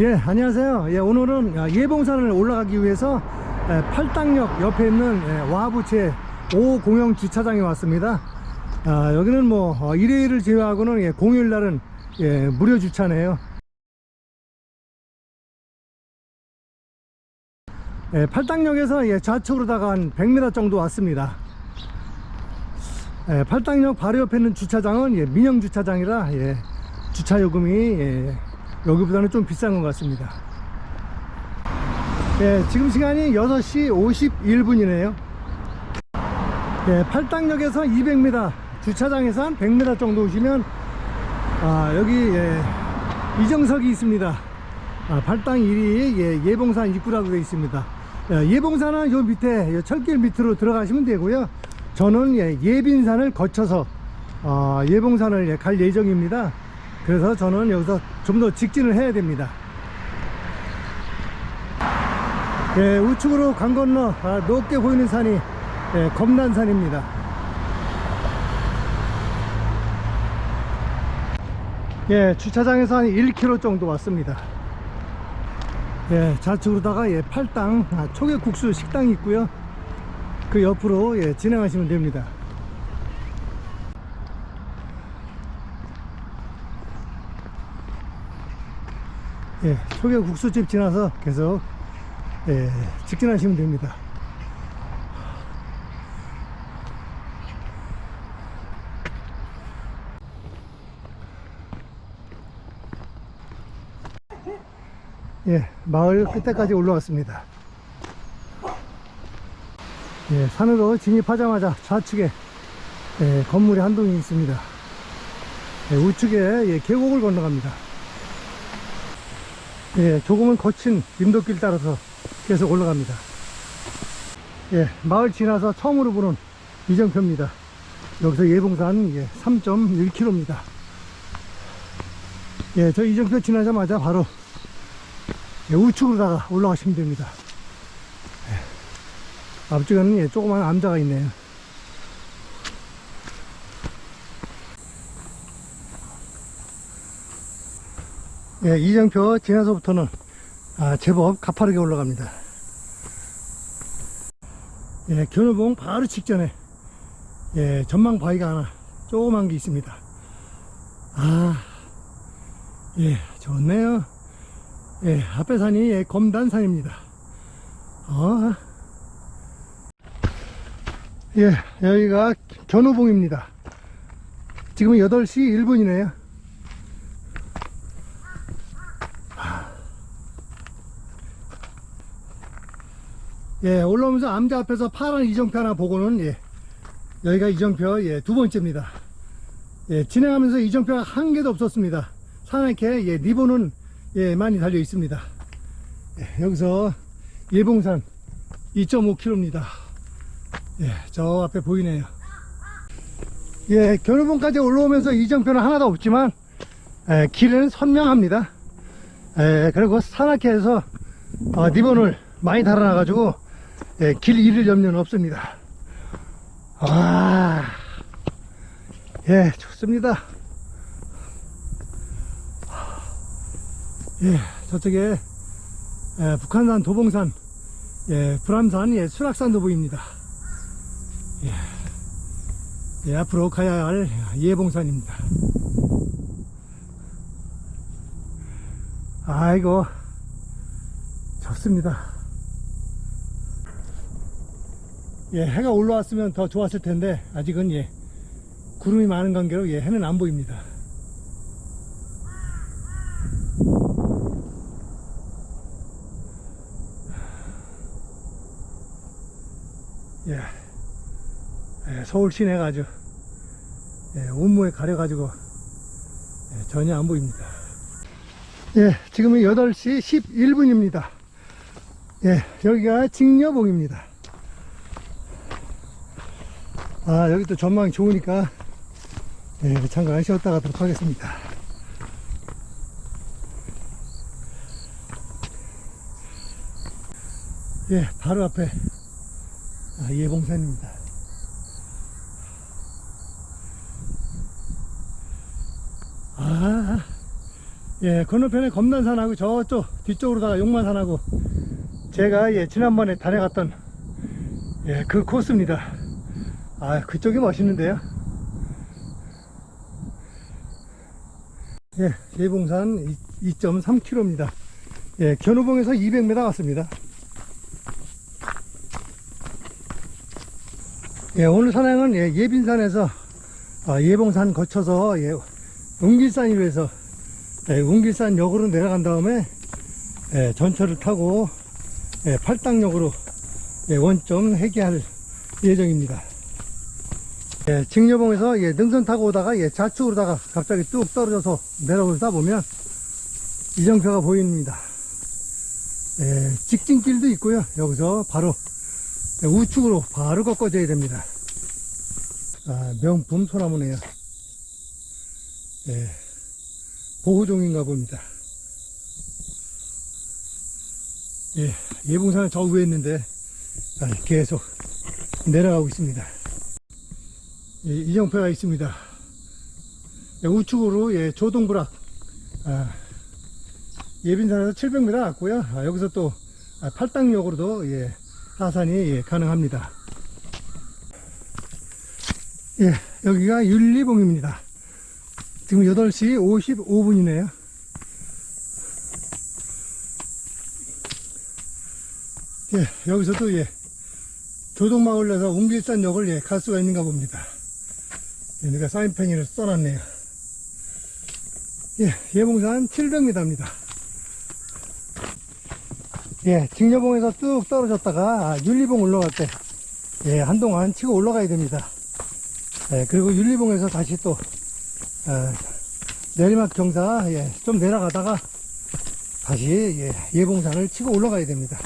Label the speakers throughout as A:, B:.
A: 예, 안녕하세요. 예, 오늘은 아, 예봉산을 올라가기 위해서 예, 팔당역 옆에 있는 예, 와부채 5 공영 주차장에 왔습니다. 아, 여기는 뭐 어, 일요일을 제외하고는 예, 공휴일 날은 예, 무료 주차네요. 예, 팔당역에서 예, 좌측으로다가 한 100m 정도 왔습니다. 예, 팔당역 바로 옆에 있는 주차장은 예, 민영 주차장이라 예, 주차 요금이 예, 여기보다는 좀 비싼 것 같습니다. 예, 지금 시간이 6시 51분이네요. 예, 팔당역에서 200m, 주차장에서 한 100m 정도 오시면 아, 여기 예, 이정석이 있습니다. 아, 팔당 1위 예, 예봉산 입구라고 되어 있습니다. 예, 예봉산은 요 밑에 요 철길 밑으로 들어가시면 되고요. 저는 예, 예빈산을 거쳐서 어, 예봉산을 예, 갈 예정입니다. 그래서 저는 여기서 좀 더 직진을 해야 됩니다. 예, 우측으로 강 건너 아, 높게 보이는 산이 예, 검단산입니다. 예, 주차장에서 한 1km 정도 왔습니다. 예, 좌측으로다가 예, 팔당 아, 초계국수 식당이 있고요. 그 옆으로 예, 진행하시면 됩니다. 예, 초계국수집 지나서 계속 예, 직진하시면 됩니다. 예, 마을 끝에까지 올라왔습니다. 예, 산으로 진입하자마자 좌측에 예, 건물이 한 동이 있습니다. 예, 우측에 예, 계곡을 건너갑니다. 예, 조금은 거친 인도길 따라서 계속 올라갑니다. 예, 마을 지나서 처음으로 보는 이정표입니다. 여기서 예봉산 예, 3.1km입니다. 예, 저 이정표 지나자마자 바로 예, 우측으로다가 올라가시면 됩니다. 예, 앞쪽에는 예, 조그마한 암자가 있네요. 예, 이정표 지나서부터는 아, 제법 가파르게 올라갑니다. 예, 견우봉 바로 직전에 예, 전망 바위가 하나 조그만 게 있습니다. 아, 예, 좋네요. 예, 앞에 산이 예, 검단산입니다. 어, 예, 여기가 견우봉입니다. 지금 8시 1분이네요. 예, 올라오면서 암자 앞에서 파란 이정표 하나 보고는 예, 여기가 이정표 예, 두 번째입니다. 예, 진행하면서 이정표가 한 개도 없었습니다. 산악회 예, 리본은 예, 많이 달려 있습니다. 예, 여기서 예봉산 2.5km입니다. 예, 저 앞에 보이네요. 예, 견우봉까지 올라오면서 이정표는 하나도 없지만 예, 길은 선명합니다. 예, 그리고 산악회에서 어, 리본을 많이 달아놔가지고 예, 길 잃을 염려는 없습니다. 아, 예, 좋습니다. 예, 저쪽에 예, 북한산 도봉산, 예, 불암산, 예, 수락산도 보입니다. 예, 예, 앞으로 가야 할 예봉산입니다. 아이고, 좋습니다. 예, 해가 올라왔으면 더 좋았을 텐데 아직은 예, 구름이 많은 관계로 예, 해는 안 보입니다. 예, 예, 서울 시내가 아주 예, 온무에 가려가지고 예, 전혀 안 보입니다. 예, 지금은 8시 11분입니다. 예, 여기가 직녀봉입니다. 아, 여기 또 전망이 좋으니까, 예, 잠깐 쉬었다 가도록 하겠습니다. 예, 바로 앞에, 아, 예봉산입니다. 아, 예, 건너편에 검단산하고 저쪽 뒤쪽으로다가 용만산하고 제가 예, 지난번에 다녀갔던 예, 그 코스입니다. 아, 그쪽이 멋있는데요. 예, 예봉산 2.3km입니다. 예, 견우봉에서 200m 왔습니다. 예, 오늘 산행은 예, 예빈산에서 아, 예봉산 거쳐서 예, 웅길산으로 해서 예, 웅길산 역으로 내려간 다음에 예, 전철을 타고 예, 팔당역으로 예, 원점 회귀할 예정입니다. 예, 직녀봉에서 예, 능선 타고 오다가 예, 좌측으로다가 갑자기 뚝 떨어져서 내려오다 보면 이정표가 보입니다. 예, 직진길도 있고요. 여기서 바로 예, 우측으로 바로 꺾어져야 됩니다. 아, 명품 소나무네요. 예, 보호종인가 봅니다. 예, 예봉산은 저 위에 있는데 아, 계속 내려가고 있습니다. 예, 이정표가 있습니다. 예, 우측으로 예, 조동부락 아, 예빈산에서 700m 왔고요. 아, 여기서 또 아, 팔당역으로도 예, 하산이 예, 가능합니다. 예, 여기가 윤리봉입니다. 지금 8시 55분이네요. 예, 여기서도 예, 조동마을에서 웅길산역을 예, 갈 수가 있는가 봅니다. 예, 내가 사인펜을 써놨네요. 예, 예봉산 700m입니다. 예, 직녀봉에서 뚝 떨어졌다가 아, 윤리봉 올라갈 때, 예, 한동안 치고 올라가야 됩니다. 예, 그리고 윤리봉에서 다시 또, 어, 내리막 경사, 예, 좀 내려가다가 다시, 예, 예봉산을 치고 올라가야 됩니다.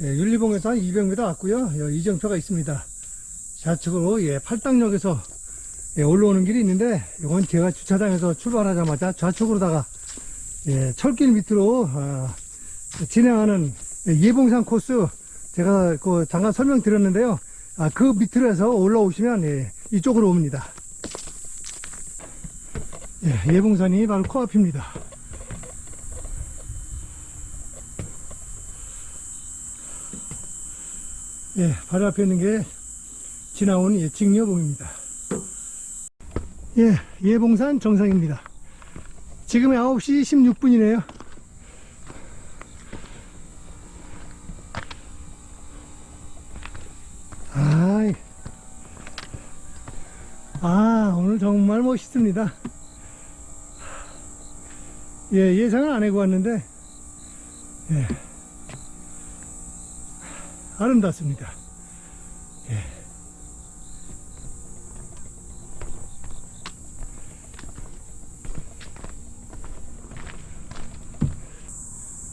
A: 예, 윤리봉에서 한 200m 왔고요. 이정표가 있습니다. 좌측으로, 예, 팔당역에서 예, 올라오는 길이 있는데, 이건 제가 주차장에서 출발하자마자 좌측으로다가, 예, 철길 밑으로, 어, 진행하는 예봉산 코스 제가 그 잠깐 설명드렸는데요. 아, 그 밑으로 해서 올라오시면 예, 이쪽으로 옵니다. 예, 예봉산이 바로 코앞입니다. 예, 바로 앞에 있는 게 지나온 예, 직녀봉입니다. 예, 예봉산 정상입니다. 지금 9시 16분이네요. 아이. 아, 오늘 정말 멋있습니다. 예, 예상은 안 해고 왔는데, 예. 아름답습니다. 예.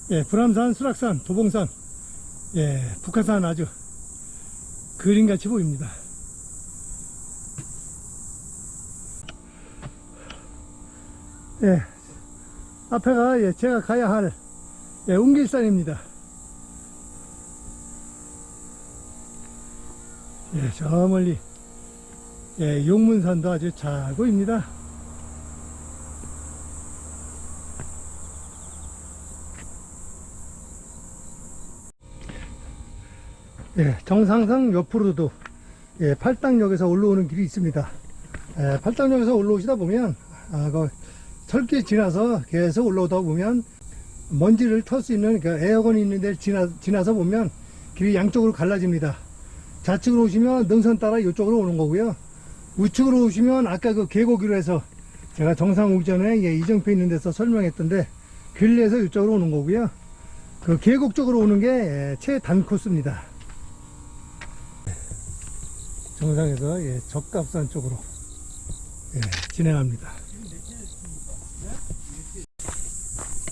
A: 예, 불암산, 수락산, 도봉산, 예, 북한산 아주 그림같이 보입니다. 예, 앞에가 예, 제가 가야 할 예, 웅길산입니다. 예, 저 멀리 예, 용문산도 아주 잘 보입니다. 예, 정상상 옆으로도 예, 팔당역에서 올라오는 길이 있습니다. 예, 팔당역에서 올라오시다 보면 아, 그 철길 지나서 계속 올라오다 보면 먼지를 털 수 있는 그 에어건이 있는 데를 지나, 지나서 보면 길이 양쪽으로 갈라집니다. 좌측으로 오시면 능선 따라 이쪽으로 오는 거고요. 우측으로 오시면 아까 그 계곡으로 해서 제가 정상 오기 전에 예, 이정표 있는 데서 설명했던데 길리에서 이쪽으로 오는 거고요. 그 계곡 쪽으로 오는 게 예, 최단 코스입니다. 정상에서 예, 적갑산 쪽으로 예, 진행합니다.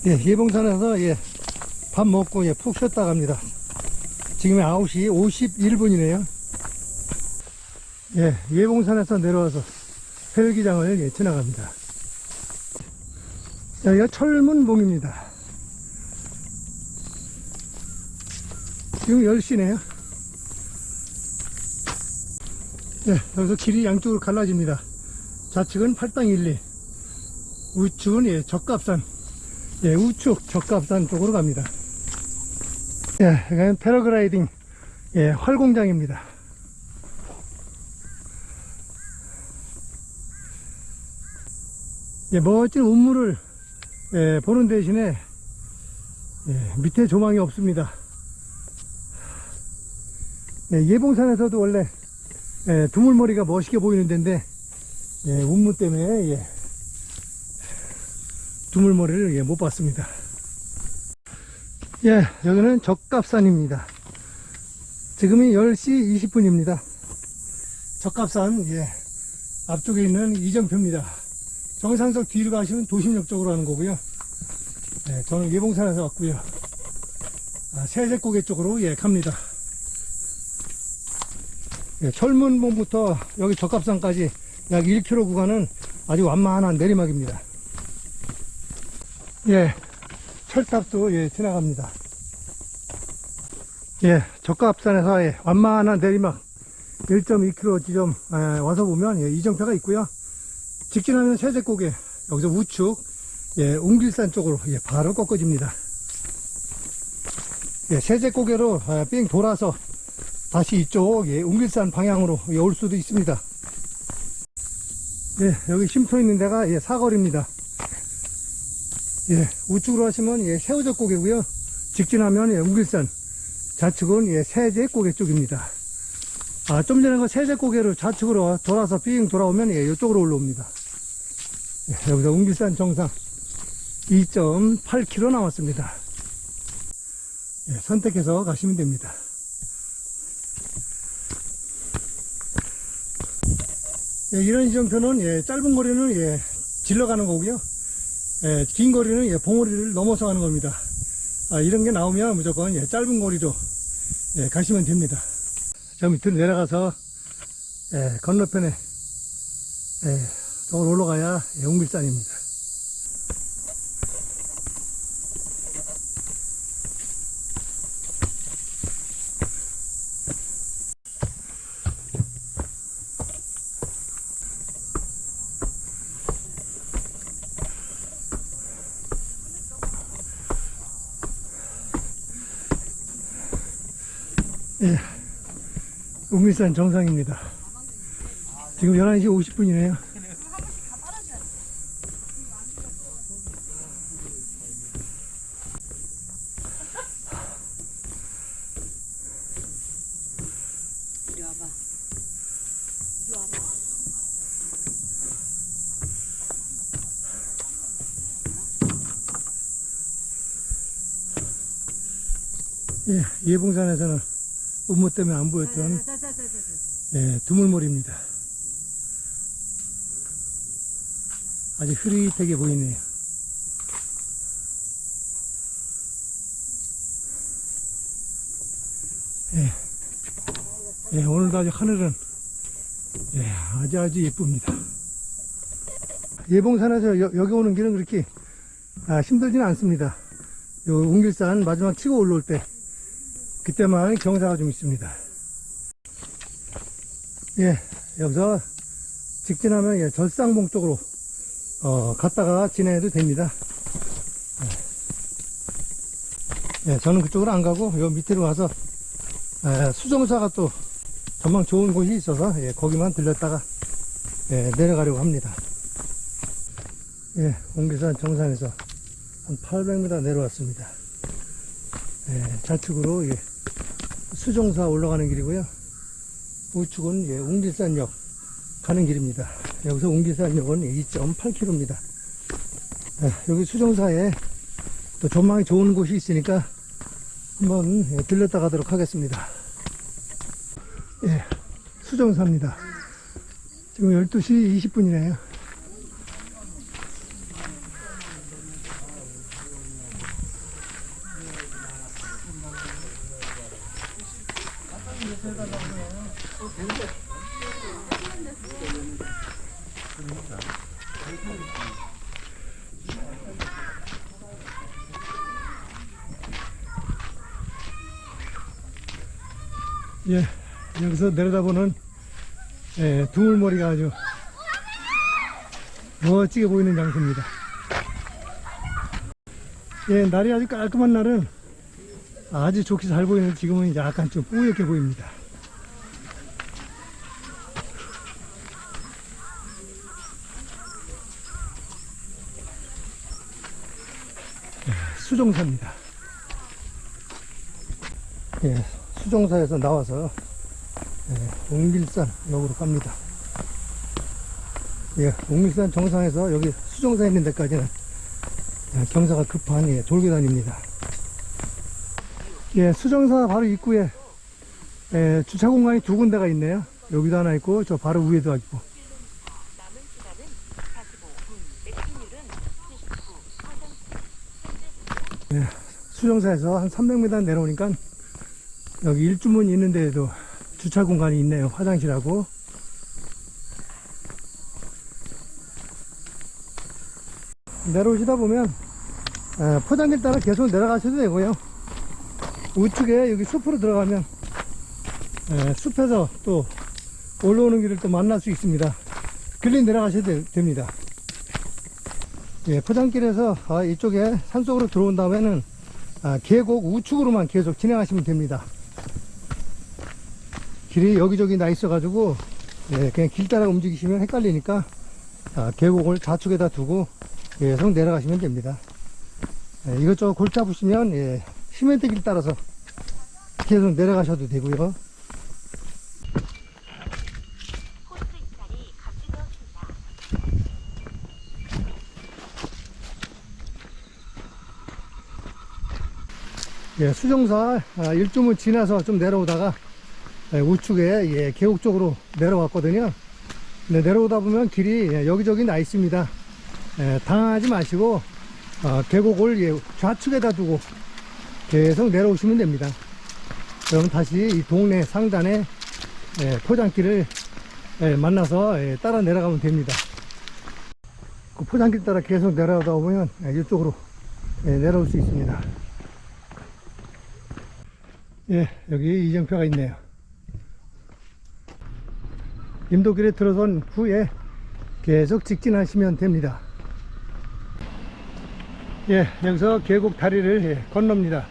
A: 예, 예봉산에서 예, 밥 먹고 예, 푹 쉬었다 갑니다. 지금 9시 51분이네요. 예, 예봉산에서 내려와서 헬기장을 예, 지나갑니다. 여기가 철문봉입니다. 지금 10시네요. 예, 여기서 길이 양쪽으로 갈라집니다. 좌측은 팔당 1, 2, 우측은 예, 적갑산, 예, 우측 적갑산 쪽으로 갑니다. 예, 여기는 패러글라이딩, 예, 활공장입니다. 예, 멋진 운물을 예, 보는 대신에 예, 밑에 조망이 없습니다. 예, 예봉산에서도 원래 예, 두물머리가 멋있게 보이는 데인데 예, 운무 때문에 예, 두물머리를 예, 못 봤습니다. 예, 여기는 적갑산입니다. 지금이 10시 20분입니다. 적갑산 예, 앞쪽에 있는 이정표입니다. 정상석 뒤로 가시면 도심역 쪽으로 가는 거고요. 예, 저는 예봉산에서 왔고요. 아, 세제고개 쪽으로 예, 갑니다. 예, 철문봉부터 여기 적갑산까지 약 1km 구간은 아주 완만한 내리막입니다. 예, 철탑도 예, 지나갑니다. 예, 적갑산에서 예, 완만한 내리막 1.2km 지점 예, 와서 보면 예, 이정표가 있고요. 직진하면 세제고개 여기서 우측 예, 웅길산 쪽으로 예, 바로 꺾어집니다. 예, 세제고개로 아, 삥 돌아서 다시 이쪽 예, 웅길산 방향으로 예, 올 수도 있습니다. 예, 여기 쉼터 있는 데가 예, 사거리입니다. 예, 우측으로 하시면 예, 새우젓 고개고요. 직진하면 예, 웅길산, 좌측은 예, 세제 고개 쪽입니다. 아, 좀 전에 그 세제 고개로 좌측으로 돌아서 삥 돌아오면 예, 이쪽으로 올라옵니다. 예, 여기서 웅길산 정상 2.8km 남았습니다. 예, 선택해서 가시면 됩니다. 예, 이런 지정표는 예, 짧은 거리는 예, 질러가는 거고요. 예, 긴 거리는 예, 봉우리를 넘어서 가는 겁니다. 아, 이런 게 나오면 무조건 예, 짧은 거리로 예, 가시면 됩니다. 저 밑으로 내려가서 예, 건너편에 예, 저걸 올라가야 예, 웅길산입니다. 예, 웅길산 정상입니다. 지금 11시 50분이네요.
B: 이리 와봐.
A: 예, 예봉산에서는 음모 때문에 안 보였던. 예, 두물머리입니다. 아주 흐릿하게 보이네요. 예, 예, 오늘도 아주 하늘은 예, 아주 아주 예쁩니다. 예봉산에서 여, 기 오는 길은 그렇게 아, 힘들지는 않습니다. 요 웅길산 마지막 치고 올라올 때 그때만 경사가 좀 있습니다. 예, 여기서 직진하면 예, 절상봉 쪽으로 어, 갔다가 진행해도 됩니다. 예, 예, 저는 그쪽으로 안 가고 요 밑으로 가서 예, 수정사가 또 전망 좋은 곳이 있어서 예, 거기만 들렸다가 예, 내려가려고 합니다. 예, 옹기산 정상에서 한 800m 내려왔습니다. 예, 좌측으로 예, 수정사 올라가는 길이고요. 우측은 예, 웅길산역 가는 길입니다. 여기서 웅길산역은 2.8km입니다. 예, 여기 수정사에 또 전망이 좋은 곳이 있으니까 한번 예, 들렸다 가도록 하겠습니다. 예, 수정사입니다. 지금 12시 20분이네요. 여기서 내려다보는 예, 두물머리가 아주 멋지게 보이는 장소입니다. 예, 날이 아주 깔끔한 날은 아주 좋게 잘 보이는데 지금은 약간 좀 뿌옇게 보입니다. 예, 수종사입니다. 예, 수종사에서 나와서 예, 옹길산 역으로 갑니다. 예, 옹길산 정상에서 여기 수종사 있는 데까지는 예, 경사가 급한 예, 돌계단입니다. 예, 수정사 바로 입구에 예, 주차 공간이 두 군데가 있네요. 여기도 하나 있고 저 바로 위에도 있고.
C: 남은 시간은 45분, 백신율은 79%.
A: 수정사에서 한 300m 내려오니까 여기 일주문 있는 데에도 주차 공간이 있네요. 화장실하고. 내려오시다 보면 에, 포장길 따라 계속 내려가셔도 되고요. 우측에 여기 숲으로 들어가면 에, 숲에서 또 올라오는 길을 또 만날 수 있습니다. 길리 내려가셔도 되- 됩니다. 예, 포장길에서 아, 이쪽에 산속으로 들어온 다음에는 아, 계곡 우측으로만 계속 진행하시면 됩니다. 길이 여기저기 나 있어가지고 예, 그냥 길 따라 움직이시면 헷갈리니까 아, 계곡을 좌측에다 두고 계속 내려가시면 됩니다. 예, 이것저것 골 잡으시면 예, 시멘트 길 따라서 계속 내려가셔도 되고요. 예, 수정사 아, 일주문 지나서 좀 내려오다가 예, 우측에 예, 계곡 쪽으로 내려왔거든요. 근데 내려오다 보면 길이 예, 여기저기 나 있습니다. 예, 당황하지 마시고 어, 계곡을 예, 좌측에다 두고 계속 내려오시면 됩니다. 그럼 다시 이 동네 상단에 예, 포장길을 예, 만나서 예, 따라 내려가면 됩니다. 그 포장길 따라 계속 내려오다 보면 예, 이쪽으로 예, 내려올 수 있습니다. 예, 여기 이정표가 있네요. 임도길에 들어선 후에 계속 직진하시면 됩니다. 예, 여기서 계곡 다리를 예, 건넙니다.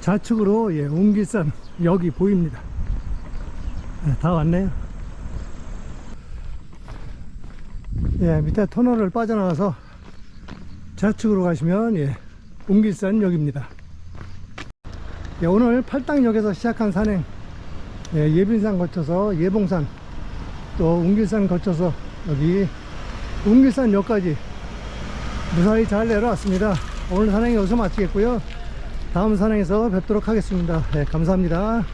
A: 좌측으로 예, 웅길산 여기 보입니다. 예, 다 왔네요. 예, 밑에 터널을 빠져나와서 좌측으로 가시면 예, 웅길산 역입니다. 예, 오늘 팔당역에서 시작한 산행 예, 예빈산 거쳐서 예봉산 또 웅길산 거쳐서 여기 웅길산 역까지 무사히 잘 내려왔습니다. 오늘 산행 여기서 마치겠고요. 다음 산행에서 뵙도록 하겠습니다. 예, 감사합니다.